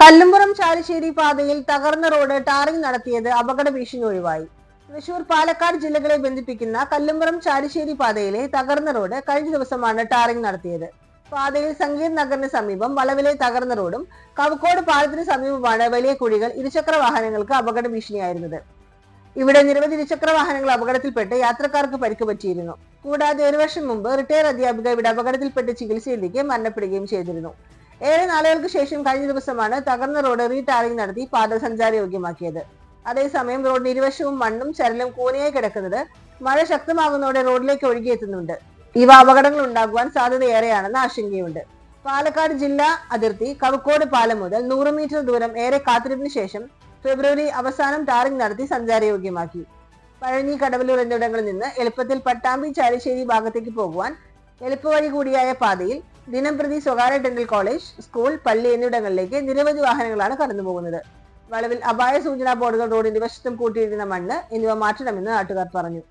കല്ലുംപുറം ചാലിശ്ശേരി പാതയിൽ തകർന്ന road tarring നടത്തിയത് അപകട ഭീഷണി ഒഴിവായി. തൃശൂർ പാലക്കാട് ജില്ലകളെ ബന്ധിപ്പിക്കുന്ന കല്ലുംപുറം ചാലിശ്ശേരി പാതയിലെ തകർന്ന റോഡ് കഴിഞ്ഞ ദിവസമാണ് ടാറിംഗ് നടത്തിയത്. പാതയിൽ സംഗീത് നഗറിന് സമീപം വളവിലെ തകർന്ന റോഡും കവക്കോട് പാലത്തിന് സമീപമാണ് വലിയ കുഴികൾ ഇരുചക്ര വാഹനങ്ങൾക്ക് അപകട ഭീഷണിയായിരുന്നത്. ഇവിടെ നിരവധി ഇരുചക്ര വാഹനങ്ങൾ അപകടത്തിൽപ്പെട്ട് യാത്രക്കാർക്ക് പരിക്ക് പറ്റിയിരുന്നു. കൂടാതെ ഒരു വർഷം മുമ്പ് റിട്ടയർ അധ്യാപിക ഇവിടെ അപകടത്തിൽപ്പെട്ട് ചികിത്സയിലേക്ക് മരണപ്പെടുകയും ചെയ്തിരുന്നു. ഏറെ നാളുകൾക്ക് ശേഷം കഴിഞ്ഞ ദിവസമാണ് തകർന്ന റോഡ് റീടാറിംഗ് നടത്തി പാത സഞ്ചാരയോഗ്യമാക്കിയത് അതേസമയം റോഡിന് ഇരുവശവും മണ്ണും ചരലും കൂനയായി കിടക്കുന്നത് മഴ ശക്തമാകുന്നതോടെ റോഡിലേക്ക് ഒഴുകിയെത്തുന്നുണ്ട് ഇവ അപകടങ്ങൾ ഉണ്ടാകുവാൻ സാധ്യതയേറെയാണെന്ന് ആശങ്കയുണ്ട്. പാലക്കാട് ജില്ലാ അതിർത്തി കവക്കോട് പാലം മുതൽ നൂറ് മീറ്റർ ദൂരം ഏറെ കാത്തിരിപ്പിന് ശേഷം ഫെബ്രുവരി അവസാനം ടാറിംഗ് നടത്തി സഞ്ചാരയോഗ്യമാക്കി പഴനി കടവലൂർ എന്നിവിടങ്ങളിൽ നിന്ന് എളുപ്പത്തിൽ പട്ടാമ്പി ചാലിശ്ശേരി ഭാഗത്തേക്ക് പോകുവാൻ എളുപ്പവഴി കൂടിയായ പാതയിൽ ദിനംപ്രതി സ്വകാര്യ ഡെന്റൽ കോളേജ് സ്കൂൾ പള്ളി എന്നിവിടങ്ങളിലേക്ക് നിരവധി വാഹനങ്ങളാണ് കടന്നുപോകുന്നത് വളവിൽ അപായ സൂചനാ ബോർഡുകൾ റോഡിന്റെ വശത്തും കൂട്ടിയിരുന്ന മണ്ണ് എന്നിവ മാറ്റണമെന്ന് നാട്ടുകാർ പറഞ്ഞു.